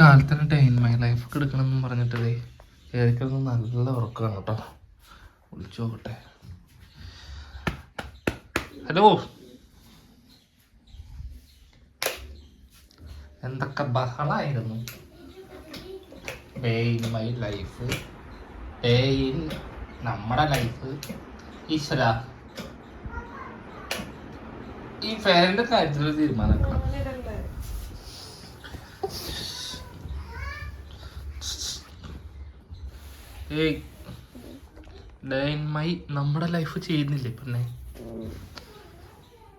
കാലത്തിന് time my life എടുക്കണം എടുക്കണമെന്ന് പറഞ്ഞിട്ടേ ഏതൊക്കെ നല്ല ഉറക്കമാണ് കേട്ടോ. വിളിച്ചു നോക്കട്ടെ. ഹലോ? എന്തൊക്കെ ബഹളായിരുന്നു? Day in my life. Day in നമ്മുടെ ലൈഫ്. ഈശ്വര. ഈ ഫാനിന്റെ കാര്യത്തിൽ ഒരു ഏയ്. നമ്മുടെ ലൈഫ് ചെയ്യുന്നില്ലേ പിന്നെ?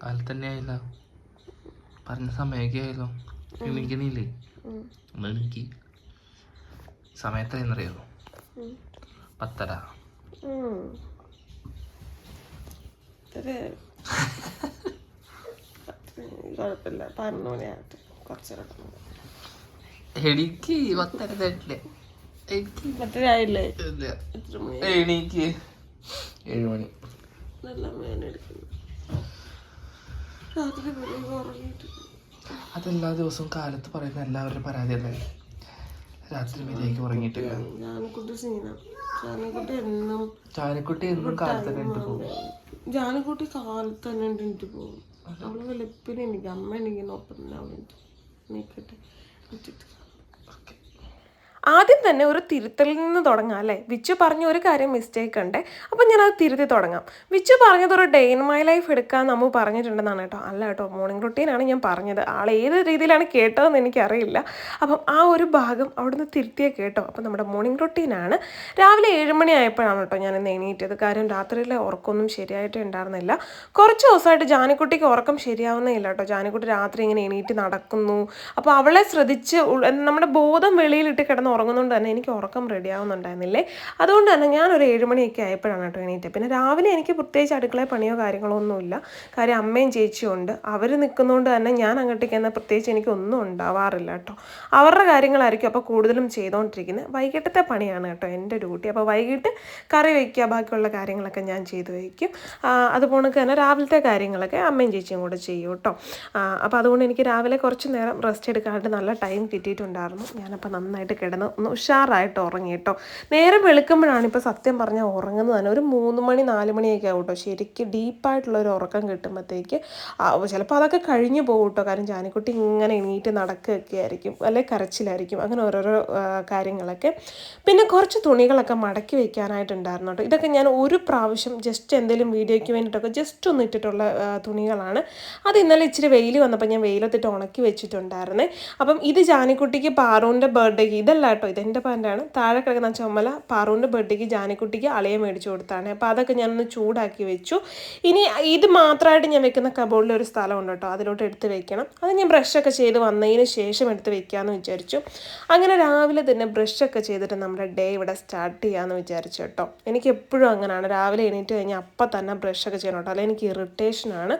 കാലത്ത് തന്നെ ആയില്ല പറഞ്ഞ സമയമൊക്കെ ആയല്ലോ എണീക്കണില്ലേ എണീക്ക് സമയത്ത് എന്നറിയാമോ പത്തര. കുഴപ്പമില്ല. പതിനൊന്ന് മണിയാകട്ടെ. കുറച്ചേരം എണീക്ക് പത്തര തട്ടില്ലേ എനിക്ക് എണീക്ക്. ഏഴ് മണി. നല്ല രാത്രി ഉറങ്ങിയിട്ട് അതെല്ലാ ദിവസവും കാലത്ത് പറയുന്ന എല്ലാവരുടെ പരാതി അല്ലേ രാത്രി മര്യാദയ്ക്ക് ഉറങ്ങിയിട്ട് ജാനക്കുട്ടി ജാനക്കുട്ടി എന്നും കാലത്ത് തന്നെ ഇട്ട് പോകും. ജാനക്കുട്ടി കാലത്ത് തന്നെ എണീറ്റ് പോകും. അവൾ വെളുപ്പിന് എനിക്ക് അമ്മ എനിക്ക് ഒപ്പം അവളെ ഓക്കെ. ആദ്യം തന്നെ ഒരു തിരുത്തലിൽ നിന്ന് തുടങ്ങാം അല്ലേ? വിച്ചു പറഞ്ഞ ഒരു കാര്യം മിസ്റ്റേക്ക് ഉണ്ട്. അപ്പം അത് തിരുത്തി തുടങ്ങാം. വിച്ചു പറഞ്ഞത് ഒരു ഡേ ഇൻ മൈ ലൈഫ് എടുക്കാൻ നമ്മൾ പറഞ്ഞിട്ടുണ്ടെന്നാണ് കേട്ടോ. അല്ല കേട്ടോ മോർണിംഗ് റുട്ടീനാണ് ഞാൻ പറഞ്ഞത്. ആൾ ഏത് രീതിയിലാണ് കേട്ടതെന്ന് എനിക്കറിയില്ല. അപ്പം ആ ഒരു ഭാഗം അവിടുന്ന് തിരുത്തിയേ കേട്ടോ. അപ്പം നമ്മുടെ മോർണിംഗ് റുട്ടീനാണ് രാവിലെ ഏഴ് മണി ആയപ്പോഴാണ് കേട്ടോ ഞാൻ ഇന്ന് എണീറ്റത് കാര്യം രാത്രിയിലെ ഉറക്കമൊന്നും ശരിയായിട്ട് ഉണ്ടായിരുന്നില്ല. കുറച്ച് ദിവസമായിട്ട് ജാനിക്കുട്ടിക്ക് ഉറക്കം ശരിയാവുന്നേ ഇല്ല കേട്ടോ. ജാനിക്കുട്ടി രാത്രി ഇങ്ങനെ എണീറ്റ് നടക്കുന്നു. അപ്പോൾ അവളെ ശ്രദ്ധിച്ച് നമ്മുടെ ബോധം വെളിയിലിട്ട് കിടന്ന് ഉറങ്ങുന്നതുകൊണ്ട് തന്നെ എനിക്ക് ഉറക്കം റെഡി ആവുന്നുണ്ടായിരുന്നില്ലേ? അതുകൊണ്ട് തന്നെ ഞാനൊരു ഏഴ് മണിയൊക്കെ ആയപ്പോഴാണ് കേട്ടോ എണീറ്റത്. പിന്നെ രാവിലെ എനിക്ക് പ്രത്യേകിച്ച് അടുക്കളയിൽ പണിയോ കാര്യങ്ങളോ ഒന്നുമില്ല. കാര്യം അമ്മയും ചേച്ചിയുണ്ട് അവർ നിൽക്കുന്നതുകൊണ്ട് തന്നെ ഞാൻ അങ്ങോട്ടേക്ക് എന്നാൽ പ്രത്യേകിച്ച് എനിക്കൊന്നും ഉണ്ടാവാറില്ല കേട്ടോ. അവരുടെ കാര്യങ്ങളായിരിക്കും അപ്പോൾ കൂടുതലും ചെയ്തുകൊണ്ടിരിക്കുന്നത്. വൈകിട്ടത്തെ പണിയാണ് കേട്ടോ എന്റെ ഡ്യൂട്ടി. അപ്പോൾ വൈകിട്ട് കറി വയ്ക്കുക ബാക്കിയുള്ള കാര്യങ്ങളൊക്കെ ഞാൻ ചെയ്ത് വയ്ക്കും. അതുപോലെ തന്നെ രാവിലത്തെ കാര്യങ്ങളൊക്കെ അമ്മയും ചേച്ചിയും കൂടെ ചെയ്യും കേട്ടോ. അപ്പോൾ അതുകൊണ്ട് എനിക്ക് രാവിലെ കുറച്ച് നേരം റെസ്റ്റ് എടുക്കാനായിട്ട് നല്ല ടൈം കിട്ടിയിട്ടുണ്ടായിരുന്നു. ഞാനപ്പോൾ നന്നായിട്ട് കിടന്ന് ഒന്ന് ഉഷാറായിട്ട് ഉറങ്ങി കേട്ടോ നേരം വെളുക്കുമ്പോഴാണ് ഇപ്പോൾ സത്യം പറഞ്ഞാൽ ഉറങ്ങുന്നത് തന്നെ. ഒരു മൂന്ന് മണി നാല് മണിയൊക്കെ ആവും കേട്ടോ ശരിക്കും ഡീപ്പായിട്ടുള്ള ഒരു ഉറക്കം കിട്ടുമ്പോഴത്തേക്ക് ചിലപ്പോൾ അതൊക്കെ കഴിഞ്ഞു പോകും കേട്ടോ കാരണം ജാനിക്കുട്ടി ഇങ്ങനെ എണീറ്റ് നടക്കുകയൊക്കെ ആയിരിക്കും അല്ലെങ്കിൽ കരച്ചിലായിരിക്കും അങ്ങനെ ഓരോരോ കാര്യങ്ങളൊക്കെ. പിന്നെ കുറച്ച് തുണികളൊക്കെ മടക്കി വെക്കാനായിട്ടുണ്ടായിരുന്നു കേട്ടോ ഇതൊക്കെ ഞാൻ ഒരു പ്രാവശ്യം ജസ്റ്റ് എന്തെങ്കിലും വീഡിയോയ്ക്ക് വേണ്ടിയിട്ടൊക്കെ ജസ്റ്റ് ഒന്ന് ഇട്ടിട്ടുള്ള തുണികളാണ്. അത് ഇന്നലെ ഇച്ചിരി വെയിൽ വന്നപ്പോൾ ഞാൻ വെയിലത്തിട്ട് ഉണക്കി വെച്ചിട്ടുണ്ടായിരുന്നേ. അപ്പം ഇത് ജാനിക്കുട്ടിക്ക് പാറുവിന്റെ ബർത്ത്ഡേക്ക് ഇതല്ല കേട്ടോ ഇതെന്റെ പാന്റാണ് താഴെ കിടക്കുന്ന ചുമല പാറുവിന്റെ ബർത്ത്ഡേക്ക് ജാനിക്കുട്ടിക്ക് അളയെ മേടിച്ചു കൊടുത്താണ്. അപ്പോൾ അതൊക്കെ ഞാനൊന്ന് ചൂടാക്കി വെച്ചു. ഇനി ഇത് മാത്രമായിട്ട് ഞാൻ വെക്കുന്ന കബോർഡിൽ ഒരു സ്ഥലമുണ്ട് കേട്ടോ അതിലോട്ട് എടുത്ത് വെക്കണം. അത് ഞാൻ ബ്രഷൊക്കെ ചെയ്ത് വന്നതിന് ശേഷം എടുത്ത് വെക്കാമെന്ന് വിചാരിച്ചു. അങ്ങനെ രാവിലെ തന്നെ ബ്രഷൊക്കെ ചെയ്തിട്ട് നമ്മുടെ ഡേ ഇവിടെ സ്റ്റാർട്ട് ചെയ്യാമെന്ന് വിചാരിച്ചു കേട്ടോ. എനിക്ക് എപ്പോഴും അങ്ങനെയാണ് രാവിലെ എണീറ്റ് കഴിഞ്ഞാൽ അപ്പം തന്നെ ബ്രഷൊക്കെ ചെയ്യണം കേട്ടോ. അല്ലെങ്കിൽ എനിക്ക് ഇറിറ്റേഷനാണ്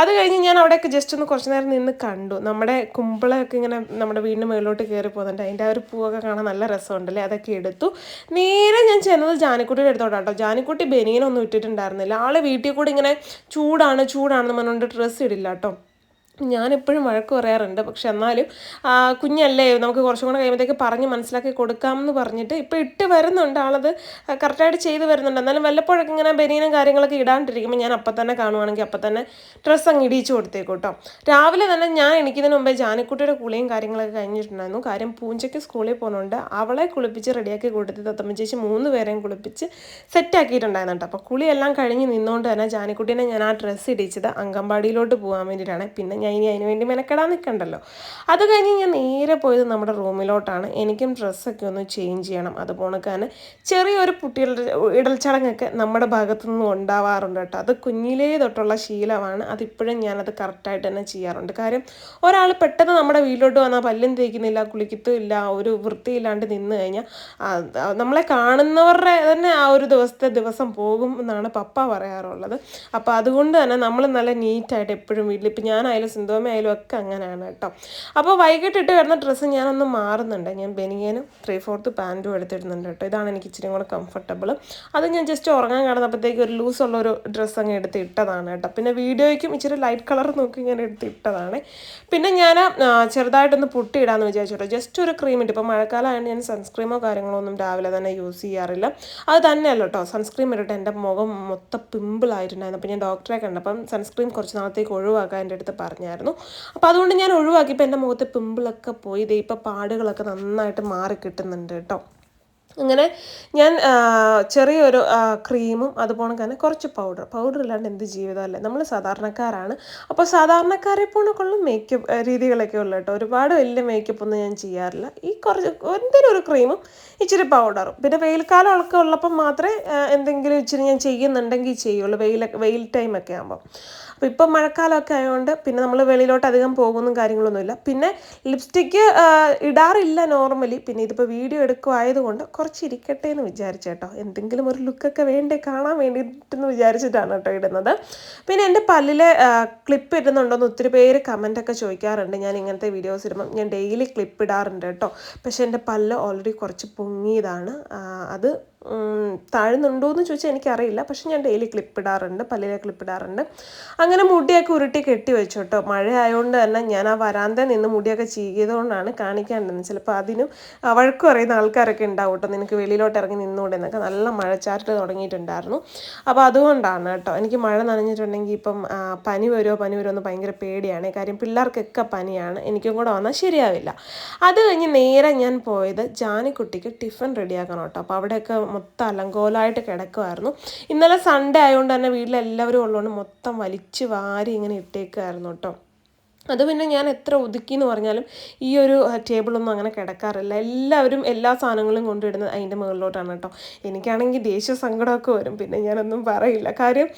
അത് കഴിഞ്ഞ് ഞാൻ അവിടെയൊക്കെ ജസ്റ്റ് ഒന്ന് കുറച്ച് നേരം നിന്ന് കണ്ടു. നമ്മുടെ കുമ്പളൊക്കെ ഇങ്ങനെ നമ്മുടെ വീടിന്റെ മുകളിലോട്ട് കയറി പോകുന്നുണ്ട്. അതിന്റെ ആ ഒരു പൂവൊക്കെ കാണാൻ നല്ല രസമുണ്ടല്ലേ? അതൊക്കെ എടുത്തു. നേരെ ഞാൻ ചെന്നത് ജാനിക്കുട്ടിയുടെ അടുത്തോട്ടാണ് കേട്ടോ ജാനിക്കുട്ടി ബനിയനൊന്നും ഇട്ടിട്ടുണ്ടായിരുന്നില്ല. ആളെ വീട്ടിൽ കൂടി ഇങ്ങനെ ചൂടാണ് ചൂടാണെന്ന് പറഞ്ഞുകൊണ്ട് ഡ്രസ്സ് ഇടില്ല കേട്ടോ ഞാനെപ്പോഴും വഴക്ക് പറയാറുണ്ട്. പക്ഷെ എന്നാലും കുഞ്ഞല്ലേ നമുക്ക് കുറച്ചും കൂടെ കഴിയുമ്പോഴത്തേക്ക് പറഞ്ഞ് മനസ്സിലാക്കി കൊടുക്കാമെന്ന് പറഞ്ഞിട്ട് ഇപ്പോൾ ഇട്ട് വരുന്നുണ്ട്. ആളത് കറക്റ്റായിട്ട് ചെയ്ത് വരുന്നുണ്ട്. എന്നാലും വല്ലപ്പോഴൊക്കെ ഇങ്ങനെ ബനിയനും കാര്യങ്ങളൊക്കെ ഇടാണ്ടിരിക്കുമ്പോൾ ഞാൻ അപ്പം തന്നെ കാണുവാണെങ്കിൽ അപ്പം തന്നെ ഡ്രസ്സ് അങ്ങ് ഇടിച്ചു കൊടുത്തേക്കും കേട്ടോ. രാവിലെ തന്നെ ഞാൻ എനിക്കിതിന് മുമ്പേ ജാനിക്കുട്ടിയുടെ കുളിയും കാര്യങ്ങളൊക്കെ കഴിഞ്ഞിട്ടുണ്ടായിരുന്നു. കാര്യം പൂഞ്ചയ്ക്ക് സ്കൂളിൽ പോകുന്നുണ്ട് അവളെ കുളിപ്പിച്ച് റെഡിയാക്കി കൊടുത്ത് തത്തമ്മ ചേച്ചി മൂന്ന് പേരെയും കുളിപ്പിച്ച് സെറ്റാക്കിയിട്ടുണ്ടായിരുന്നു കേട്ടോ. അപ്പോൾ കുളിയെല്ലാം കഴിഞ്ഞ് നിന്നുകൊണ്ട് തന്നെ ജാനിക്കുട്ടീനെ ഞാൻ ആ ഡ്രസ്സ് ഇടിച്ചത് അങ്കമ്പാടിയിലോട്ട് പോകാൻ വേണ്ടിയിട്ടാണ്. പിന്നെ ഞാൻ ഇനി അതിന് വേണ്ടി മെനക്കെടാൻ നിൽക്കണ്ടല്ലോ. അത് കഴിഞ്ഞ് ഞാൻ നേരെ പോയത് നമ്മുടെ റൂമിലോട്ടാണ്. എനിക്കും ഡ്രസ്സൊക്കെ ഒന്ന് ചേഞ്ച് ചെയ്യണം. അതുപോലെ പോണക്കാൻ ചെറിയൊരു കുട്ടികളുടെ ഇടൽച്ചടങ്ങൊക്കെ നമ്മുടെ ഭാഗത്തു നിന്നും ഉണ്ടാവാറുണ്ട് കേട്ടോ. അത് കുഞ്ഞിലേ തൊട്ടുള്ള ശീലമാണ്. അതിപ്പോഴും ഞാനത് കറക്റ്റായിട്ട് തന്നെ ചെയ്യാറുണ്ട്. കാര്യം ഒരാൾ പെട്ടെന്ന് നമ്മുടെ വീട്ടിലോട്ട് വന്നാൽ പല്ലും തേക്കുന്നില്ല കുളിക്കത്തും ഇല്ല ഒരു വൃത്തിയില്ലാണ്ട് നിന്ന് കഴിഞ്ഞാൽ നമ്മളെ കാണുന്നവരുടെ തന്നെ ആ ഒരു ദിവസത്തെ ദിവസം പോകും എന്നാണ് പപ്പ പറയാറുള്ളത്. അപ്പോൾ അതുകൊണ്ട് തന്നെ നമ്മൾ നല്ല നീറ്റായിട്ട് എപ്പോഴും വീട്ടിൽ ഇപ്പം ഞാനായാലും സിന്ധോമ ആയാലും ഒക്കെ അങ്ങനെയാണ് കേട്ടോ. അപ്പോൾ വൈകിട്ടിട്ട് വരുന്ന ഡ്രസ്സ് ഞാനൊന്ന് മാറുന്നുണ്ട്. ഞാൻ ബനിയനും ത്രീ ഫോർത്ത് പാന്റും എടുത്തിടുന്നുണ്ട് കേട്ടോ. ഇതാണ് എനിക്ക് ഇച്ചിരി കൂടെ കംഫർട്ടബിൾ അത് ഞാൻ ജസ്റ്റ് ഉറങ്ങാൻ കിടന്നപ്പോഴത്തേക്ക് ഒരു ലൂസ് ഉള്ള ഒരു ഡ്രസ്സ് അങ്ങ് എടുത്ത് ഇട്ടതാണ് കേട്ടോ. പിന്നെ വീഡിയോയ്ക്കും ഇച്ചിരി ലൈറ്റ് കളർ നോക്കി ഞാൻ എടുത്ത് ഇട്ടതാണ്. പിന്നെ ഞാൻ ചെറുതായിട്ടൊന്ന് പുട്ടി ഇടാമെന്ന് വിചാരിച്ചു കേട്ടോ. ജസ്റ്റ് ഒരു ക്രീം ഇട്ട്. ഇപ്പോൾ മഴക്കാലമായതുകൊണ്ട് ഞാൻ സൺസ്ക്രീമോ കാര്യങ്ങളോ ഒന്നും രാവിലെ തന്നെ യൂസ് ചെയ്യാറില്ല. അത് തന്നെയല്ല കേട്ടോ. സൺസ്ക്രീം ഇട്ടിട്ട് എന്റെ മുഖം മൊത്തം പിമ്പിൾ ആയിട്ടുണ്ടായിരുന്നു. അപ്പോൾ ഞാൻ ഡോക്ടറെ കണ്ടപ്പം സൺസ്ക്രീം കുറച്ച് നാളത്തേക്ക് ഒഴിവാക്കാൻ എന്റെ അടുത്ത് പറഞ്ഞായിരുന്നു. അപ്പോൾ അതുകൊണ്ട് ഞാൻ ഒഴിവാക്കി. ഇപ്പം എന്റെ മുഖത്ത് പിമ്പിളൊക്കെ പോയി. ദേ ഇപ്പോൾ പാടുകളൊക്കെ നന്നായിട്ട് മാറി കിട്ടുന്നുണ്ട് കേട്ടോ. അങ്ങനെ ഞാൻ ചെറിയൊരു ക്രീമും അതുപോലെ തന്നെ കുറച്ച് പൗഡർ. പൗഡർ ഇല്ലാണ്ട് എന്ത് ജീവിതമല്ലേ? നമ്മൾ സാധാരണക്കാരാണ്. അപ്പോൾ സാധാരണക്കാരെ പോണക്കുള്ള മേക്കപ്പ് രീതികളൊക്കെ ഉള്ളു കേട്ടോ. ഒരുപാട് വലിയ മേക്കപ്പ് ഒന്നും ഞാൻ ചെയ്യാറില്ല. ഈ കുറച്ച് എന്തെങ്കിലും ഒരു ക്രീമും ഇച്ചിരി പൗഡറും. പിന്നെ വെയിൽക്കാലമൊക്കെ ഉള്ളപ്പം മാത്രമേ എന്തെങ്കിലും ഇച്ചിരി ഞാൻ ചെയ്യുന്നുണ്ടെങ്കിൽ ചെയ്യുള്ളൂ. വെയിൽ വെയിൽ ടൈമൊക്കെ ആകുമ്പോൾ അപ്പോൾ ഇപ്പം മഴക്കാലമൊക്കെ ആയതുകൊണ്ട് പിന്നെ നമ്മൾ വെളിയിലോട്ട് അധികം പോകുന്ന കാര്യങ്ങളൊന്നുമില്ല. പിന്നെ ലിപ്സ്റ്റിക്ക് ഇടാറില്ല നോർമലി പിന്നെ ഇതിപ്പോൾ വീഡിയോ എടുക്കുമായതുകൊണ്ട് കുറച്ച് ഇരിക്കട്ടെ എന്ന് വിചാരിച്ചു കേട്ടോ. എന്തെങ്കിലും ഒരു ലുക്കൊക്കെ വേണ്ടേ കാണാൻ വേണ്ടിയിട്ടെന്ന് വിചാരിച്ചിട്ടാണ് കേട്ടോ ഇടുന്നത്. പിന്നെ എന്റെ പല്ലിലെ ക്ലിപ്പ് ഇടുന്നുണ്ടോയെന്ന് ഒത്തിരി പേര് കമന്റൊക്കെ ചോദിക്കാറുണ്ട്. ഞാൻ ഇങ്ങനത്തെ വീഡിയോസ് ഇടുമ്പം ഞാൻ ഡെയിലി ക്ലിപ്പ് ഇടാറുണ്ട് കേട്ടോ. പക്ഷേ എന്റെ പല്ല് ഓൾറെഡി കുറച്ച് പൊങ്ങിയതാണ്. അത് താഴുന്നുണ്ടോ എന്ന് ചോദിച്ചാൽ എനിക്കറിയില്ല. പക്ഷെ ഞാൻ ഡെയിലി ക്ലിപ്പ് ഇടാറുണ്ട് പല്ലിലെ ക്ലിപ്പ് ഇടാറുണ്ട്. അങ്ങനെ മുടിയൊക്കെ ഉരുട്ടി കെട്ടി വെച്ചു കേട്ടോ മഴ ആയതുകൊണ്ട് തന്നെ ഞാൻ ആ വരാന്ത നിന്ന് മുടിയൊക്കെ ചീകിയതുകൊണ്ടാണ് കാണിക്കാണ്ടെന്ന് ചിലപ്പോൾ അതിനും വഴക്കും അറിയുന്ന ആൾക്കാരൊക്കെ ഉണ്ടാവും കേട്ടോ. നിനക്ക് വെളിയിലോട്ട് ഇറങ്ങി നിന്നൂടെ എന്നൊക്കെ നല്ല മഴച്ചാറ്റ് തുടങ്ങിയിട്ടുണ്ടായിരുന്നു. അപ്പോൾ അതുകൊണ്ടാണ് കേട്ടോ. എനിക്ക് മഴ നനഞ്ഞിട്ടുണ്ടെങ്കിൽ ഇപ്പം പനി വരുമോ പനി വരുമോ എന്ന് ഭയങ്കര പേടിയാണ്. കാര്യം പിള്ളേർക്കൊക്കെ പനിയാണ്. എനിക്കും കൂടെ വന്നാൽ ശരിയാവില്ല. അത് കഴിഞ്ഞ് നേരെ ഞാൻ പോയത് ജാനിക്കുട്ടിക്ക് ടിഫിൻ റെഡിയാക്കണം കേട്ടോ. അപ്പോൾ അവിടെയൊക്കെ മൊത്തം അലങ്കോലമായിട്ട് കിടക്കുമായിരുന്നു ഇന്നലെ സൺഡേ ആയതുകൊണ്ട് തന്നെ വീട്ടിലെല്ലാവരും ഉള്ളതുകൊണ്ട് മൊത്തം വലിച്ചു വാരി ഇങ്ങനെ ഇട്ടേക്കുമായിരുന്നു കേട്ടോ. അത് പിന്നെ ഞാൻ എത്ര ഒതുക്കി എന്ന് പറഞ്ഞാലും ഈ ഒരു ടേബിളൊന്നും അങ്ങനെ കിടക്കാറില്ല. എല്ലാവരും എല്ലാ സാധനങ്ങളും കൊണ്ടിടുന്നത് അതിന്റെ മുകളിലോട്ടാണ് കേട്ടോ. എനിക്കാണെങ്കിൽ ദേഷ്യ സങ്കടമൊക്കെ വരും. പിന്നെ ഞാനൊന്നും പറയില്ല. കാര്യം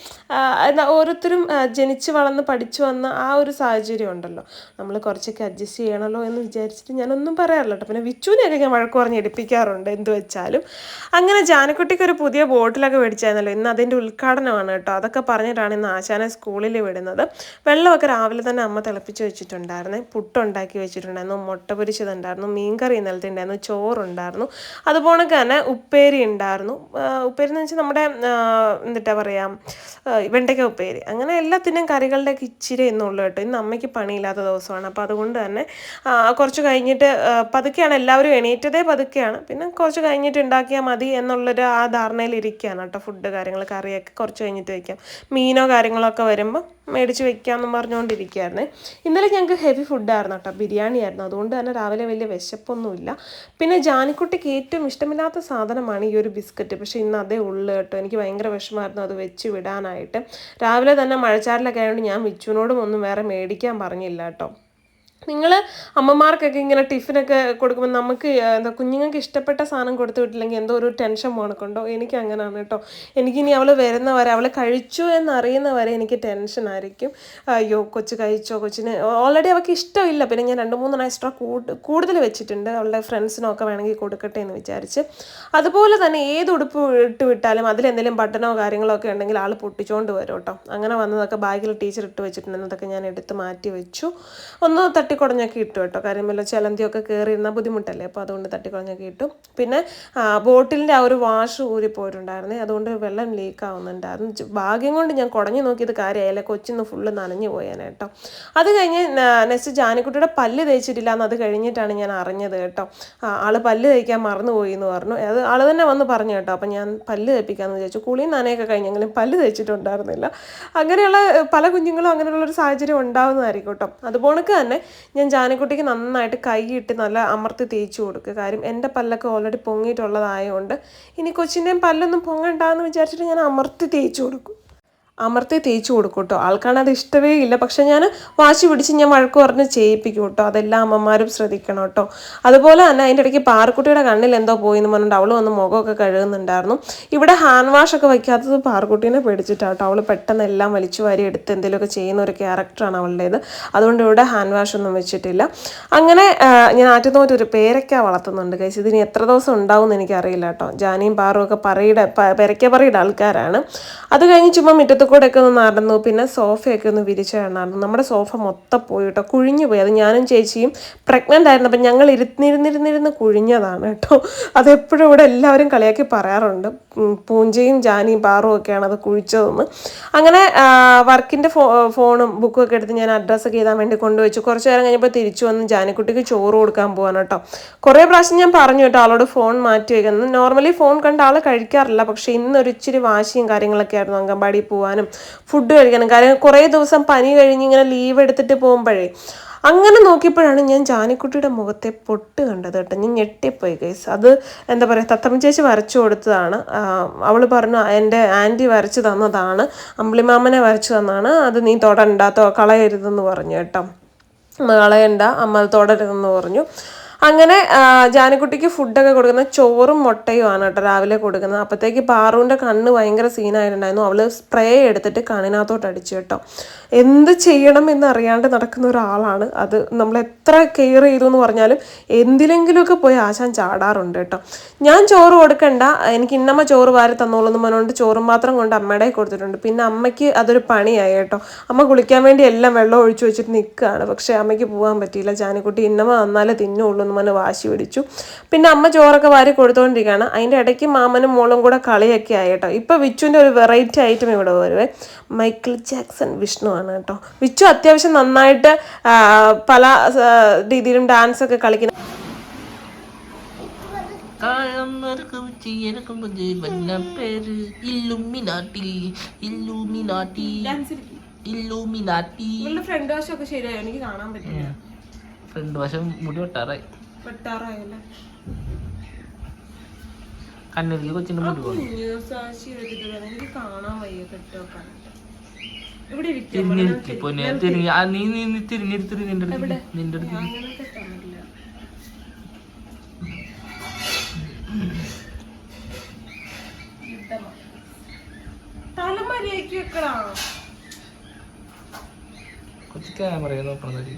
ഓരോരുത്തരും ജനിച്ച് വളർന്ന് പഠിച്ചു വന്ന ആ ഒരു സാഹചര്യം ഉണ്ടല്ലോ. നമ്മൾ കുറച്ചൊക്കെ അഡ്ജസ്റ്റ് ചെയ്യണമല്ലോ എന്ന് വിചാരിച്ചിട്ട് ഞാനൊന്നും പറയാറില്ല കേട്ടോ. പിന്നെ വിച്ചുവിനെയൊക്കെ ഞാൻ വഴക്ക് പറഞ്ഞ് എടുപ്പിക്കാറുണ്ട് എന്ത് വെച്ചാലും. അങ്ങനെ ജാനക്കുട്ടിക്ക് ഒരു പുതിയ ബോട്ടിലൊക്കെ മേടിച്ചായിരുന്നല്ലോ. ഇന്ന് അതിന്റെ ഉദ്ഘാടനമാണ് കേട്ടോ. അതൊക്കെ പറഞ്ഞിട്ടാണ് ഇന്ന് ആശാനെ സ്കൂളിൽ വിടുന്നത്. വെള്ളമൊക്കെ രാവിലെ തന്നെ അമ്മ തിളപ്പിച്ച് വെച്ചിട്ടുണ്ടായിരുന്നു. പുട്ടുണ്ടാക്കി വെച്ചിട്ടുണ്ടായിരുന്നു. മുട്ട പൊരിച്ചതുണ്ടായിരുന്നു. മീൻകറി ഇന്നലത്തെ ഉണ്ടായിരുന്നു ചോറുണ്ടായിരുന്നു. അതുപോലെ തന്നെ ഉപ്പേരി ഉണ്ടായിരുന്നു. ഉപ്പേരി എന്ന് വെച്ചാൽ നമ്മുടെ എന്താ പറയുക വെണ്ടയ്ക്ക ഉപ്പേരി. അങ്ങനെ എല്ലാത്തിനും കറികളുടെയൊക്കെ ഇച്ചിരി എന്നുള്ളൂ കേട്ടോ. ഇന്ന് അമ്മയ്ക്ക് പണിയില്ലാത്ത ദിവസമാണ്. അപ്പോൾ അതുകൊണ്ട് തന്നെ കുറച്ച് കഴിഞ്ഞിട്ട് പതുക്കെയാണ് എല്ലാവരും എണീറ്റതേ പതുക്കെയാണ്. പിന്നെ കുറച്ച് കഴിഞ്ഞിട്ട് ഉണ്ടാക്കിയാൽ മതി എന്നുള്ളൊരു ആ ധാരണയിൽ ഇരിക്കുകയാണ് കേട്ടോ. ഫുഡ് കാര്യങ്ങൾ കറിയൊക്കെ കുറച്ച് കഴിഞ്ഞിട്ട് വയ്ക്കാം മീനോ കാര്യങ്ങളൊക്കെ വരുമ്പോൾ മേടിച്ച് വയ്ക്കാമെന്നും പറഞ്ഞുകൊണ്ടിരിക്കുകയായിരുന്നേ. ഇന്നലെ ഞങ്ങൾക്ക് ഹെവി ഫുഡായിരുന്നു കേട്ടോ. ബിരിയാണി ആയിരുന്നു. അതുകൊണ്ട് തന്നെ രാവിലെ വലിയ വിശപ്പൊന്നുമില്ല. പിന്നെ ജാനിക്കുട്ടിക്ക് ഏറ്റവും ഇഷ്ടമില്ലാത്ത സാധനമാണ് ഈ ഒരു ബിസ്ക്കറ്റ് പക്ഷേ ഇന്ന് അതേ ഉള്ളു കേട്ടോ. എനിക്ക് ഭയങ്കര വിഷമമായിരുന്നു അത് വെച്ച് വിടാനായിട്ട്. രാവിലെ തന്നെ മഴച്ചാറിലൊക്കെ ആയതുകൊണ്ട് ഞാൻ വിച്ചുവിനോടും ഒന്നും വേറെ മേടിക്കാൻ പറഞ്ഞില്ല കേട്ടോ. നിങ്ങൾ അമ്മമാർക്കൊക്കെ ഇങ്ങനെ ടിഫിനൊക്കെ കൊടുക്കുമ്പോൾ നമുക്ക് എന്താ കുഞ്ഞുങ്ങൾക്ക് ഇഷ്ടപ്പെട്ട സാധനം കൊടുത്തു വിട്ടില്ലെങ്കിൽ എന്തോ ഒരു ടെൻഷൻ പോണക്കുണ്ടോ? എനിക്ക് അങ്ങനെയാണ് കേട്ടോ. എനിക്കിനി അവൾ വരുന്നവരെ അവൾ കഴിച്ചു എന്നറിയുന്നവരെ എനിക്ക് ടെൻഷൻ ആയിരിക്കും. അയ്യോ കൊച്ച് കഴിച്ചോ കൊച്ചിന്. ഓൾറെഡി അവൾക്ക് ഇഷ്ടമില്ല. പിന്നെ ഞാൻ രണ്ട് മൂന്നെണ്ണം എക്സ്ട്രാ കൂടുതൽ വെച്ചിട്ടുണ്ട്. അവളുടെ ഫ്രണ്ട്സിനൊക്കെ വേണമെങ്കിൽ കൊടുക്കട്ടെ എന്ന് വിചാരിച്ച്. അതുപോലെ തന്നെ ഏത് ഉടുപ്പ് ഇട്ട് വിട്ടാലും അതിലെന്തെങ്കിലും ബട്ടണോ കാര്യങ്ങളോ ഒക്കെ ഉണ്ടെങ്കിൽ ആൾ പൊട്ടിച്ചുകൊണ്ട് വരും കേട്ടോ. അങ്ങനെ വന്നതൊക്കെ ബാഗിൽ ടീച്ചർ ഇട്ട് വെച്ചിട്ടുണ്ട് എന്നതൊക്കെ ഞാൻ എടുത്ത് മാറ്റി വെച്ചു. ഒന്ന് തട്ടിക്കുടഞ്ഞൊക്കെ ഇട്ടു കേട്ടോ. കാര്യം വല്ല ചിലന്തിയൊക്കെ കയറിയിരുന്നാൽ ബുദ്ധിമുട്ടല്ലേ? അപ്പോൾ അതുകൊണ്ട് തട്ടിക്കുടഞ്ഞൊക്കെ ഇട്ടു. പിന്നെ ബോട്ടിലിന്റെ ആ ഒരു വാഷ് ഊരിപ്പോയിട്ടുണ്ടായിരുന്നേ അതുകൊണ്ട് വെള്ളം ലീക്ക് ആവുന്നുണ്ടായിരുന്നു. ഭാഗ്യം കൊണ്ട് ഞാൻ കുടഞ്ഞു നോക്കിയത് കാര്യമായില്ല കൊച്ചിന്ന് ഫുള്ള് നനഞ്ഞു പോയേനെ അത് കഴിഞ്ഞ് നെക്സ്റ്റ് ജാനിക്കുട്ടിയുടെ പല്ല് തേച്ചിട്ടില്ല എന്ന് അത് കഴിഞ്ഞിട്ടാണ് ഞാൻ അറിഞ്ഞത് കേട്ടോ. ആൾ പല്ല് തേക്കാൻ മറന്നുപോയി എന്ന് പറഞ്ഞു. അത് ആൾ തന്നെ വന്ന് പറഞ്ഞു കേട്ടോ. അപ്പം ഞാൻ പല്ല് തേപ്പിക്കാമെന്ന് വിചാരിച്ചു. കുളിയും നനയൊക്കെ കഴിഞ്ഞെങ്കിലും പല്ല് തേച്ചിട്ടുണ്ടായിരുന്നില്ല. അങ്ങനെയുള്ള പല കുഞ്ഞുങ്ങളും അങ്ങനെയുള്ള ഒരു സാഹചര്യം ഉണ്ടാവുന്നതായിരിക്കും കേട്ടോ. അതുപോലെ തന്നെ ഞാൻ ജാനക്കുട്ടിക്ക് നന്നായിട്ട് കൈയിട്ട് നല്ല അമർത്തി തേച്ച് കൊടുക്കുക കാര്യം എന്റെ പല്ലൊക്കെ ഓൾറെഡി പൊങ്ങിയിട്ടുള്ളതായതുകൊണ്ട് ഇനി കൊച്ചിന്റെയും പല്ലൊന്നും പൊങ്ങണ്ടെന്ന് വിചാരിച്ചിട്ട് ഞാൻ അമർത്തി തേച്ച് കൊടുക്കും. അമർത്തി തേച്ച് കൊടുക്കും കേട്ടോ ആൾക്കാണത് ഇഷ്ടമേ ഇല്ല. പക്ഷെ ഞാൻ വാശി പിടിച്ച് ഞാൻ വഴക്ക് പറഞ്ഞ് ചെയ്യിപ്പിക്കും കേട്ടോ അതെല്ലാം അമ്മമാരും ശ്രദ്ധിക്കണം കേട്ടോ അതുപോലെ തന്നെ അതിന്റെ ഇടയ്ക്ക് പാറക്കുട്ടിയുടെ കണ്ണിൽ എന്തോ പോയി എന്ന് പറഞ്ഞിട്ട് അവൾ വന്ന് മുഖമൊക്കെ കഴുകുന്നുണ്ടായിരുന്നു. ഇവിടെ ഹാൻഡ് വാഷൊക്കെ വയ്ക്കാത്തത് പാറക്കുട്ടീനെ പേടിച്ചിട്ടാണ് കേട്ടോ അവൾ പെട്ടെന്ന് എല്ലാം വലിച്ചു വാരി എടുത്ത് എന്തെങ്കിലുമൊക്കെ ചെയ്യുന്ന ഒരു ക്യാരക്ടറാണ് അവളുടേത്. അതുകൊണ്ട് ഇവിടെ ഹാൻഡ് വാഷൊന്നും വെച്ചിട്ടില്ല. അങ്ങനെ ഞാൻ ആറ്റുനോറ്റ് ഒരു പേരയ്ക്ക വളർത്തുന്നുണ്ട്. കഴിച്ച് ഇതിന് എത്ര ദിവസം ഉണ്ടാവും എന്ന് എനിക്കറിയില്ല കേട്ടോ. ജാനിയും പാറും ഒക്കെ പറയുടെ പെരയ്ക്ക പറയുടെ ആൾക്കാരാണ്. അത് കഴിഞ്ഞ് ചുമ്മാ മുറ്റത്ത് മുറ്റത്ത് കൂടെ ഒക്കെ ഒന്ന് നടന്നു പിന്നെ സോഫയൊക്കെ ഒന്ന് വിരിച്ചിടണമായിരുന്നു നമ്മുടെ സോഫ മൊത്തം പോയി കേട്ടോ കുഴിഞ്ഞു പോയി അത് ഞാനും ചേച്ചിയും പ്രഗ്നന്റ് ആയിരുന്നു. അപ്പം ഞങ്ങൾ ഇരുന്നിരുന്നിരുന്നിരുന്ന് കുഴിഞ്ഞതാണ് കേട്ടോ. അതെപ്പോഴും ഇവിടെ എല്ലാവരും കളിയാക്കി പറയാറുണ്ട്. പൂഞ്ചയും ജാനിയും പാറും ഒക്കെയാണ് അത് കുഴിച്ചതെന്ന്. അങ്ങനെ വർക്കിന്റെ ഫോ ഫോണും ബുക്കും ഒക്കെ എടുത്ത് ഞാൻ അഡ്രസ്സൊക്കെ എഴുതാൻ വേണ്ടി കൊണ്ടുവച്ചു. കുറച്ച് നേരം കഴിഞ്ഞപ്പോൾ തിരിച്ചു വന്ന് ജാനിക്കുട്ടിക്ക് ചോറ് കൊടുക്കാൻ പോകാൻ കേട്ടോ. കുറേ പ്രാവശ്യം ഞാൻ പറഞ്ഞു കേട്ടോ ആളോട് ഫോൺ മാറ്റി വയ്ക്കുന്നത് നോർമലി ഫോൺ കണ്ട ആൾ കഴിക്കാറില്ല. പക്ഷേ ഇന്നൊരു ഇച്ചിരി വാശിയും കാര്യങ്ങളൊക്കെ ആയിരുന്നു അങ്കൻവാടി പോകാനും ഫുഡ് കഴിക്കാനും. കാര്യം കുറേ ദിവസം പനി കഴിഞ്ഞ് ഇങ്ങനെ ലീവ് എടുത്തിട്ട് പോകുമ്പോഴേ അങ്ങനെ നോക്കിയപ്പോഴാണ് ഞാൻ ജാനിക്കുട്ടിയുടെ മുഖത്തെ പൊട്ട് കണ്ടത് കേട്ടോ. ഞാൻ ഞെട്ടിപ്പോയി ഗൈസ് അത് എന്താ പറയുക തത്തമ്മ ചേച്ചി വരച്ചു കൊടുത്തതാണ്. അവൾ പറഞ്ഞു എന്റെ ആന്റി വരച്ചു തന്നതാണ്. അമ്പിളിമാമനെ വരച്ചു തന്നാണ് അത് നീ തൊടണ്ട കളയരുതെന്ന് പറഞ്ഞു കേട്ടോ. കളയണ്ട അമ്മ തുടരുതെന്ന് പറഞ്ഞു. അങ്ങനെ ജാനക്കുട്ടിക്ക് ഫുഡൊക്കെ കൊടുക്കുന്ന ചോറും മുട്ടയും ആണ് കേട്ടോ രാവിലെ കൊടുക്കുന്നത്. അപ്പോഴത്തേക്ക് പാറുവിന്റെ കണ്ണ് ഭയങ്കര സീനായിട്ടുണ്ടായിരുന്നു. അവൾ സ്പ്രേ എടുത്തിട്ട് കണ്ണിനകത്തോട്ട് അടിച്ചു കേട്ടോ. എന്ത് ചെയ്യണം എന്ന് അറിയാണ്ട് നടക്കുന്ന ഒരാളാണ് അത്. നമ്മൾ എത്ര കെയർ ചെയ്തു എന്ന് പറഞ്ഞാലും എന്തിലെങ്കിലുമൊക്കെ പോയി ആശാൻ ചാടാറുണ്ട് കേട്ടോ. ഞാൻ ചോറ് കൊടുക്കണ്ട. എനിക്ക് ഇന്നമ്മ ചോറ് വാരി തന്നോളൂ എന്ന് പറഞ്ഞുകൊണ്ട് ചോറും മാത്രം കൊണ്ട് അമ്മയുടെ കൊടുത്തിട്ടുണ്ട്. പിന്നെ അമ്മയ്ക്ക് അതൊരു പണിയായി കേട്ടോ. അമ്മ കുളിക്കാൻ വേണ്ടി എല്ലാം വെള്ളം ഒഴിച്ചു വെച്ചിട്ട് നിൽക്കുകയാണ്. പക്ഷേ അമ്മയ്ക്ക് പോകാൻ പറ്റിയില്ല. ജാനിക്കുട്ടി ഇന്നമ്മ വന്നാലേ തിന്നുള്ളൂ എന്ന് പറഞ്ഞ് വാശി പിടിച്ചു. പിന്നെ അമ്മ ചോറൊക്കെ വാരി കൊടുത്തുകൊണ്ടിരിക്കുകയാണ് അതിന്റെ ഇടയ്ക്ക് മാമനും മോളും കൂടെ കളിയൊക്കെ ആയി കേട്ടോ. ഇപ്പോൾ വിച്ചുവിന്റെ ഒരു വെറൈറ്റി ഐറ്റം ഇവിടെ വരുവേ. മൈക്കിൾ ജാക്സൺ വിഷ്ണു ആണ് കേട്ടോ. വിച്ചു അത്യാവശ്യം നന്നായിട്ട് പല രീതിയിലും ഡാൻസ് ഒക്കെ കളിക്കുന്ന പേര്. Illuminati Illuminati Illuminati. ഫ്രണ്ട് വാഷൊക്കെ ശരിയായോ? എനിക്ക് കാണാൻ പറ്റില്ല. ഫ്രണ്ട് വശം മുടി വെട്ടാറായി. വെട്ടാറായല്ലേ കണ്ണിലേക്ക് കൊച്ചിന്റെ മുടി എനിക്ക് കാണാൻ വയ്യ കെട്ടോക്കാൻ ഇവിടെ ഇരിക്കും. തിരിഞ്ഞിരിക്ക് പൊന്നെ തിരിഞ്ഞ് ആ നീ നീ നീ തിരിഞ്ഞിരുത്തി നിന്റെ അടുത്ത് നിന്റെ അടുത്ത് അങ്ങനെ കെട്ടാനില്ല തലമരയൊക്കെ വെക്കടാ. കൊച്ചു ക്യാമറ നോക്കണത്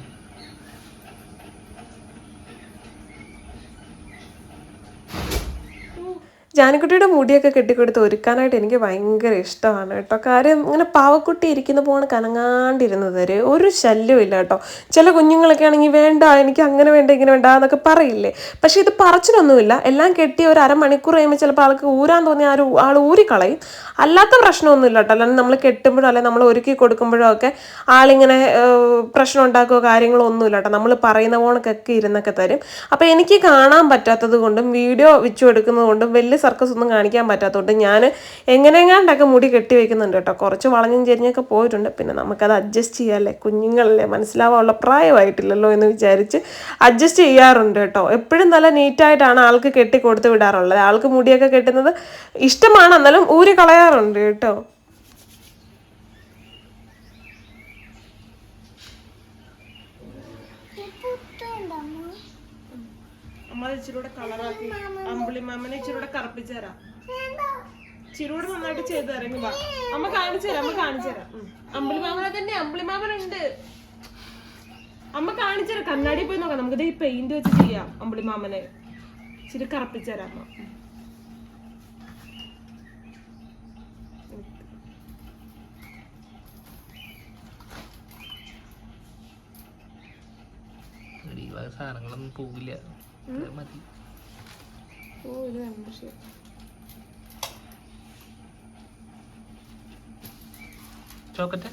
ജാനക്കുട്ടിയുടെ മുടിയൊക്കെ കെട്ടിക്കൊടുത്ത് ഒരുക്കാനായിട്ട് എനിക്ക് ഭയങ്കര ഇഷ്ടമാണ് കേട്ടോ. കാര്യം ഇങ്ങനെ പാവക്കുട്ടി ഇരിക്കുന്ന പോണ് കനങ്ങാണ്ടിരുന്നത് വരെ ഒരു ശല്യവും ഇല്ല കേട്ടോ. ചില കുഞ്ഞുങ്ങളൊക്കെ ആണെങ്കിൽ വേണ്ട എനിക്ക് അങ്ങനെ വേണ്ട ഇങ്ങനെ വേണ്ട എന്നൊക്കെ പറയില്ലേ. പക്ഷേ ഇത് പറച്ചിലൊന്നുമില്ല. എല്ലാം കെട്ടി ഒരു അരമണിക്കൂർ കഴിയുമ്പോൾ ചിലപ്പോൾ ആൾക്ക് ഊരാൻ തോന്നി ആ ഒരു ആൾ ഊരിക്കളയും. അല്ലാത്ത പ്രശ്നമൊന്നുമില്ല കേട്ടോ. അല്ലാണ്ട് നമ്മൾ കെട്ടുമ്പോഴോ അല്ലെങ്കിൽ നമ്മൾ ഒരുക്കി കൊടുക്കുമ്പോഴോ ഒക്കെ ആളിങ്ങനെ പ്രശ്നം ഉണ്ടാക്കുകയോ കാര്യങ്ങളോ ഒന്നുമില്ല കേട്ടോ. നമ്മൾ പറയുന്ന പോണക്കൊക്കെ ഇരുന്നൊക്കെ തരും. അപ്പോൾ എനിക്ക് കാണാൻ പറ്റാത്തത് കൊണ്ടും വീഡിയോ വെച്ചു എടുക്കുന്നത് കൊണ്ടും വലിയ സർക്കസ് ഒന്നും കാണിക്കാൻ പറ്റാത്തതുകൊണ്ട് ഞാൻ എങ്ങനെയെങ്ങാണ്ടൊക്കെ മുടി കെട്ടി വെക്കുന്നുണ്ട് കേട്ടോ. കുറച്ച് വളഞ്ഞും ചെരിഞ്ഞൊക്കെ പോയിട്ടുണ്ട്. പിന്നെ നമുക്കത് അഡ്ജസ്റ്റ് ചെയ്യാമല്ലേ കുഞ്ഞുങ്ങളല്ലേ? മനസ്സിലാവാനുള്ള പ്രായമായിട്ടില്ലല്ലോ എന്ന് വിചാരിച്ച് അഡ്ജസ്റ്റ് ചെയ്യാറുണ്ട് കേട്ടോ. എപ്പോഴും നല്ല നീറ്റായിട്ടാണ് ആൾക്ക് കെട്ടി കൊടുത്ത് വിടാറുള്ളത്. ആൾക്ക് മുടിയൊക്കെ കെട്ടുന്നത് ഇഷ്ടമാണ്. എന്നാലും ഊരി കളയാറുണ്ട് കേട്ടോ. നമ്മൾ ഇച്ചിരൂടെ കളറാക്കി. അമ്പിളി മാമനെ ഇച്ചിരൂടെ കറുപ്പിച്ചു തരാം. ഇച്ചിരൂടെ നന്നായിട്ട് ചെയ്തു തരാം. വാ. അമ്മ കാണിച്ചു തരാം അമ്മ കാണിച്ചു തരാം. അമ്പിളി മാമനെ തന്നെ അമ്പിളി മാമനുണ്ട്. അമ്മ കാണിച്ചു തരാം. കണ്ണാടി പോയി നോക്കാം. നമുക്ക് ഈ പെയിന്റ് വെച്ച് ചെയ്യാം അമ്പിളി മാമനെ. ഇച്ചിരി കറുപ്പിച്ചു തരാം അമ്മ. സാധനങ്ങളൊന്നും പോകില്ല മതി. ഓ ഇത് membership. ചോക്കട്ടെ?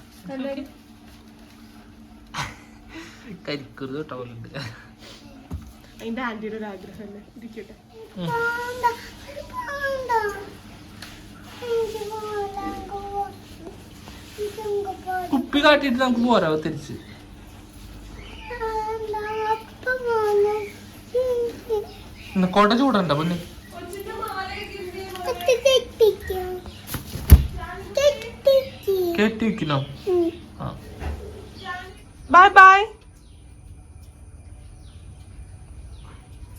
അതിന്റെ ആന്റിയുടെ ഒരു ഇരിക്കട്ടെ. കുപ്പി കാട്ടിയിട്ട് നമുക്ക് പോരാ തിരിച്ച് ഇന്ന് കൊട ചൂടണ്ട പൊന്നി. കെട്ടി വെക്കണോ? ആ. ബൈ ബൈ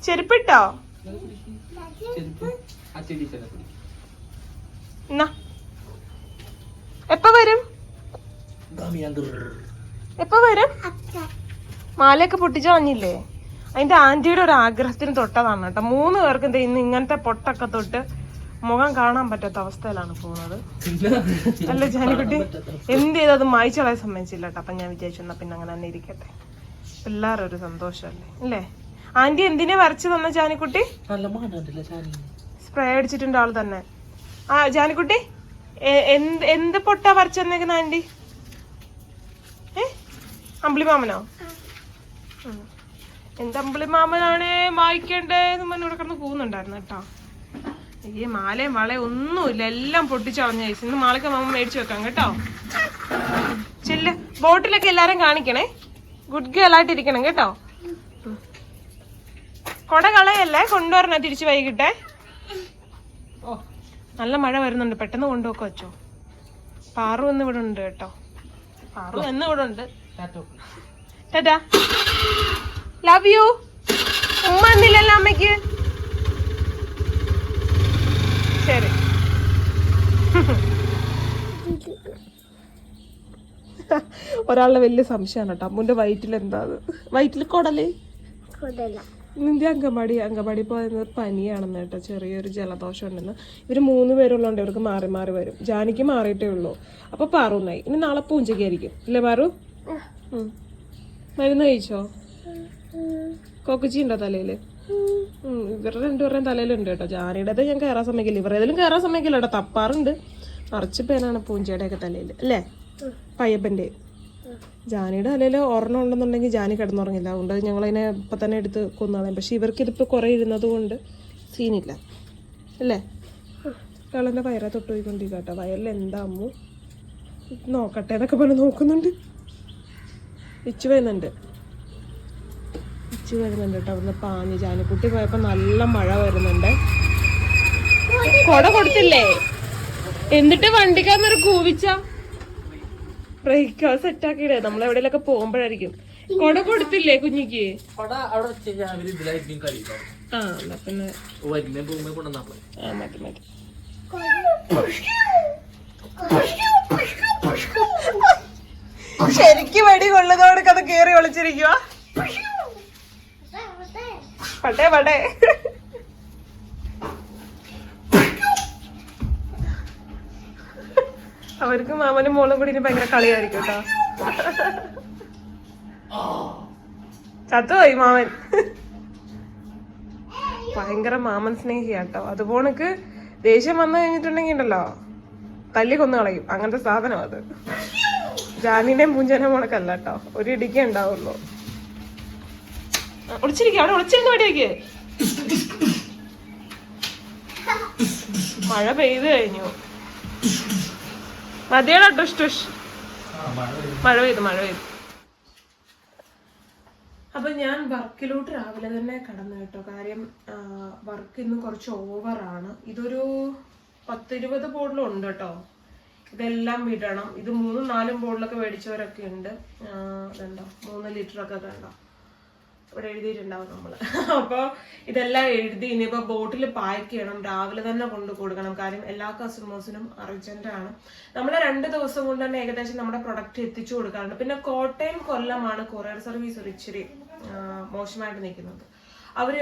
ചെരുപ്പിട്ടോ? എപ്പ വരും? എപ്പ വരും? മാലയൊക്കെ പൊട്ടിച്ചു കളഞ്ഞില്ലേ? അതിന്റെ ആന്റിയുടെ ഒരു ആഗ്രഹത്തിന് തൊട്ടതാണ് കേട്ടോ. മൂന്ന് പേർക്കും എന്താ ഇന്ന് ഇങ്ങനത്തെ പൊട്ടൊക്കെ തൊട്ട് മുഖം കാണാൻ പറ്റാത്ത അവസ്ഥയിലാണ് പോകുന്നത്. അല്ല ജാനിക്കുട്ടി എന്ത് ചെയ്ത്? അത് സംബന്ധിച്ചില്ല സമ്മതിച്ചില്ല കേട്ടോ. അപ്പം ഞാൻ വിചാരിച്ചു എന്നാ പിന്നെ അങ്ങനെ തന്നെ ഇരിക്കട്ടെ. പിള്ളേരൊരു സന്തോഷമല്ലേ? അല്ലേ ആന്റി എന്തിനെ വരച്ചു തന്ന ജാനിക്കുട്ടി? സ്പ്രേ അടിച്ചിട്ടുണ്ട് ആൾ തന്നെ. ആ ജാനിക്കുട്ടി എന്ത് എന്ത് പൊട്ടാ വരച്ചു തന്നേക്കുന്ന ആന്റി? ഏ? അമ്പിളിമാമനോ? ഉം. എന്ത് അമ്പിളിമാമനാണ് വായിക്കണ്ടേ എന്ന് പറഞ്ഞ് ഇവിടെ കിടന്ന് പോകുന്നുണ്ടായിരുന്നു കേട്ടോ. ഈ മാലയും വളയും ഒന്നുമില്ല എല്ലാം പൊട്ടിച്ചളഞ്ഞ ചേച്ചി ഇന്ന് മാളൊക്കെ മാമ മേടിച്ചു വെക്കാം കേട്ടോ. ചെല്ല ബോട്ടിലൊക്കെ എല്ലാരും കാണിക്കണേ. ഗുഡ് ഗേൾ ആയിട്ട് ഇരിക്കണം കേട്ടോ. കൊട കളയല്ലേ? കൊണ്ടുവരണ തിരിച്ചു വൈകിട്ടെ? നല്ല മഴ വരുന്നുണ്ട്. പെട്ടെന്ന് കൊണ്ടുപോക്കെ വെച്ചോ പാറു എന്ന് ഇവിടെ ഉണ്ട് കേട്ടോ. പാറു എന്ന് ഇവിടെ ഉണ്ട്. ടാറ്റാ. ലവ് യു ഉമ്മ എന്നില്ലല്ലോ അമ്മയ്ക്ക്. ശരി. ഒരാളുടെ വലിയ സംശയമാണ് കേട്ടോ. അമ്മുന്റെ വയറ്റിൽ എന്താ വയറ്റിൽ കൊടൽ? നിന്റെ അങ്കമാടി അങ്കമാടി പോയത് പനിയാണെന്ന് കേട്ടോ. ചെറിയൊരു ജലദോഷം ഉണ്ടെന്ന്. ഇവർ മൂന്ന് പേരുള്ളതുകൊണ്ട് ഇവർക്ക് മാറി മാറി വരും. ജാനിക്ക് മാറിയിട്ടേ ഉള്ളൂ. അപ്പോൾ പാറുന്നായി. ഇനി നാളെ പൂഞ്ചക്കായിരിക്കും. ഇല്ലേ പാറു. മരുന്ന് കഴിച്ചോ? കൊക്കച്ചി ഉണ്ടോ തലയിൽ ഇവരുടെ രണ്ടുപേരുടെയും തലയിലുണ്ട് കേട്ടോ. ജാനിയുടേത് ഞാൻ കയറാൻ സമ്മതിക്കില്ല. ഏതെങ്കിലും കയറാൻ സമ്മതിക്കില്ല കേട്ടോ. തപ്പാറുണ്ട്. നിറച്ച് പേനാണ് പൂഞ്ചയുടെ ഒക്കെ തലയിൽ അല്ലേ? പയ്യപ്പന്റെ. ജാനിയുടെ തലയിൽ ഒരെണ്ണം ഉണ്ടെന്നുണ്ടെങ്കിൽ ജാനി കിടന്നുറങ്ങില്ല. അതുകൊണ്ട് ഞങ്ങളതിനെ ഇപ്പം തന്നെ എടുത്ത് കൊന്നുകളയും പക്ഷെ ഇവർക്ക് ഇതിപ്പോൾ കുറേ ഇരുന്നത് കൊണ്ട് സീനില്ല. അല്ലേ? കളന്റെ വയറാ തൊട്ട് പോയിക്കൊണ്ടിരിക്കുക കേട്ടോ. വയറിൽ എന്താ അമ്മു? നോക്കട്ടെ എന്നൊക്കെ പറഞ്ഞ് നോക്കുന്നുണ്ട്. ഇച്ചു വരുന്നുണ്ട്. ഇച്ചു വരുന്നുണ്ട് കേട്ടോ അവിടുന്ന് പാഞ്ഞ് ജാനക്കുട്ടി പോയപ്പോൾ നല്ല മഴ വരുന്നുണ്ട്. കൊട കൊടുത്തില്ലേ? എന്നിട്ട് വണ്ടിക്കാന്നൊരു കൂവിച്ച. Break set ആക്കിയില്ലേ? നമ്മൾ എവിടെയൊക്കെ പോകുമ്പോഴായിരിക്കും. കൊട കൊടുത്തില്ലേ കുഞ്ഞിക്ക്? ആ എന്നാ പിന്നെ. ആ മതി മതി. ശരിക്കും വെടി കൊള്ളുന്നവർക്ക് അത് കേറി ഒളിച്ചിരിക്കുക പട്ടേ പടേ അവർക്ക് മാമനും മോളും കൂടി ഭയങ്കര കളിയായിരിക്കും കേട്ടോ. ചത്തുപോയി മാമൻ. ഭയങ്കര മാമൻ സ്നേഹിയാട്ടോ. അതുപോണക്ക് ദേഷ്യം വന്നു കഴിഞ്ഞിട്ടുണ്ടെങ്കിൽ ഉണ്ടല്ലോ തല്ലി കൊന്നു കളയും. അങ്ങനത്തെ സാധനം അത്. ജാനിന്റെയും പൂഞ്ചാനും മുളക്കല്ല കേട്ടോ. ഒരു ഇടിക്കേ ഉണ്ടാവുള്ളൂ. ഒളിച്ചിരിക്കുക അവിടെ ഒളിച്ചിരുന്ന് വെടിവെക്ക് മഴ പെയ്ത് കഴിഞ്ഞു. മതിയടാ ടുഷ് ടുഷ്. മഴ പെയ്തു മഴ പെയ്തു. അപ്പൊ ഞാൻ വർക്കിലോട്ട് രാവിലെ തന്നെ കടന്നു കേട്ടോ. കാര്യം വർക്ക് ഇന്ന് കുറച്ച് ഓവറാണ്. ഇതൊരു പത്തിരുപത് ബോർഡിലും ഉണ്ട് കേട്ടോ. ഇതെല്ലാം വിടണം. ഇത് മൂന്നും നാലും ബോർഡിലൊക്കെ മേടിച്ചവരൊക്കെ ഉണ്ട്. ഇതുണ്ടോ മൂന്ന് ലിറ്റർ ഒക്കെ കണ്ടോ. ഇവിടെ എഴുതിയിട്ടുണ്ടാവും നമ്മൾ അപ്പോൾ ഇതെല്ലാം എഴുതി ഇനിയിപ്പോൾ ബോട്ടിൽ പാക്ക് ചെയ്യണം രാവിലെ തന്നെ കൊണ്ട് കൊടുക്കണം. കാര്യം എല്ലാ കസ്റ്റമേഴ്സിനും അർജന്റാണ് നമ്മൾ രണ്ട് ദിവസം കൊണ്ട് തന്നെ ഏകദേശം നമ്മുടെ പ്രൊഡക്റ്റ് എത്തിച്ചു കൊടുക്കാറുണ്ട്. പിന്നെ കോട്ടയം കൊല്ലമാണ് കൊറിയർ സർവീസ് ഒരു ഇച്ചിരി മോശമായിട്ട് നിൽക്കുന്നത്. അവർ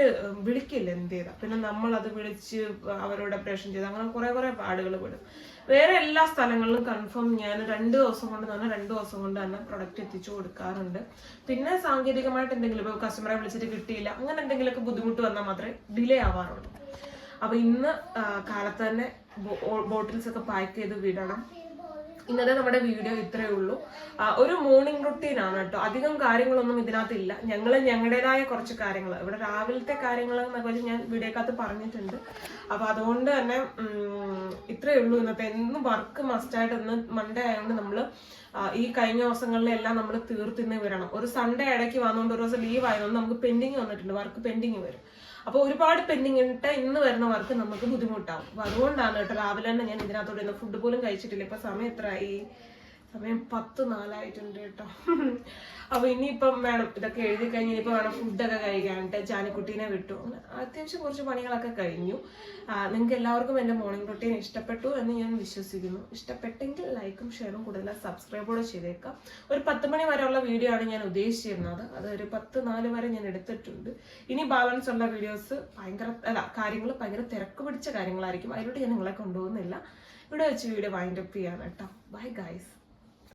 വിളിക്കില്ല എന്ത് ചെയ്താൽ പിന്നെ നമ്മളത് വിളിച്ച് അവരോട് അപ്രേഷൻ ചെയ്ത് അങ്ങനെ കുറേ കുറേ പാടുകൾ വിടും വേറെ എല്ലാ സ്ഥലങ്ങളിലും കൺഫേം ഞാൻ രണ്ട് ദിവസം കൊണ്ട് തന്നെ രണ്ട് ദിവസം കൊണ്ട് തന്നെ പ്രൊഡക്റ്റ് എത്തിച്ചു കൊടുക്കാറുണ്ട്. പിന്നെ സാങ്കേതികമായിട്ട് എന്തെങ്കിലും ഇപ്പോൾ കസ്റ്റമറെ വിളിച്ചിട്ട് കിട്ടിയില്ല അങ്ങനെ എന്തെങ്കിലുമൊക്കെ ബുദ്ധിമുട്ട് വന്നാൽ മാത്രമേ ഡിലേ ആവാറുള്ളൂ. അപ്പൊ ഇന്ന് കാലത്ത് തന്നെ ബോട്ടിൽസ് ഒക്കെ പാക്ക് ചെയ്ത് വിടണം. ഇന്നത്തെ നമ്മുടെ വീഡിയോ ഇത്രയേ ഉള്ളൂ. ഒരു മോർണിംഗ് റുട്ടീൻ ആണ് കേട്ടോ. അധികം കാര്യങ്ങളൊന്നും ഇതിനകത്തില്ല. ഞങ്ങൾ ഞങ്ങളുടേതായ കുറച്ച് കാര്യങ്ങൾ ഇവിടെ രാവിലത്തെ കാര്യങ്ങൾ എന്നൊക്കെ വെച്ച് ഞാൻ വീഡിയോക്കകത്ത് പറഞ്ഞിട്ടുണ്ട്. അപ്പൊ അതുകൊണ്ട് തന്നെ ഇത്രയേ ഉള്ളൂ ഇന്നത്തെ. എന്നും വർക്ക് മസ്റ്റായിട്ട് ഇന്ന് മൺഡേ ആയതുകൊണ്ട് നമ്മൾ ഈ കഴിഞ്ഞ ദിവസങ്ങളിലെല്ലാം നമ്മൾ തീർത്തിന്ന് വരണം. ഒരു സൺഡേ ഇടയ്ക്ക് വന്നുകൊണ്ട് ഒരു ദിവസം ലീവ് ആയതുകൊണ്ട് നമുക്ക് പെൻഡിങ് വന്നിട്ടുണ്ട്. വർക്ക് പെൻഡിങ് വരും. അപ്പോൾ ഒരുപാട് പെൻഡിങ് ഇട്ട് ഇന്ന് വരുന്ന വർക്ക് നമുക്ക് ബുദ്ധിമുട്ടാവും. അപ്പൊ അതുകൊണ്ടാണ് കേട്ടോ രാവിലെ തന്നെ ഞാൻ ഇതിനകത്തോടെ ഫുഡ് പോലും കഴിച്ചിട്ടില്ല. ഇപ്പൊ സമയം എത്രയായി? സമയം പത്ത് നാലായിട്ടുണ്ട് കേട്ടോ. അപ്പൊ ഇനിയിപ്പം വേണം ഇതൊക്കെ എഴുതി കഴിഞ്ഞ് ഇനിയിപ്പോൾ വേണം ഫുഡൊക്കെ കഴിക്കാൻ ചാനിക്കുട്ടീനെ വിട്ടു. അത്യാവശ്യം കുറച്ച് പണികളൊക്കെ കഴിഞ്ഞു. നിങ്ങൾക്ക് എല്ലാവർക്കും എന്റെ മോർണിംഗ് റൊട്ടീൻ ഇഷ്ടപ്പെട്ടു എന്ന് ഞാൻ വിശ്വസിക്കുന്നു. ഇഷ്ടപ്പെട്ടെങ്കിൽ ലൈക്കും ഷെയറും കൂടുതൽ സബ്സ്ക്രൈബൂടെ ചെയ്തേക്കാം. ഒരു പത്ത് മണി വരെയുള്ള വീഡിയോ ആണ് ഞാൻ ഉദ്ദേശിച്ചിരുന്നത്. അത് ഒരു പത്ത് നാല് വരെ ഞാൻ എടുത്തിട്ടുണ്ട്. ഇനി ബാലൻസ് ഉള്ള വീഡിയോസ് ഭയങ്കര അല്ല കാര്യങ്ങൾ ഭയങ്കര തിരക്ക് പിടിച്ച കാര്യങ്ങളായിരിക്കും. അതിലോട്ട് ഞാൻ നിങ്ങളെ കൊണ്ടുപോകുന്നില്ല. ഇവിടെ വെച്ച് വീഡിയോ വൈൻഡപ്പ് ചെയ്യാണ് കേട്ടോ ബൈ ഗൈസ്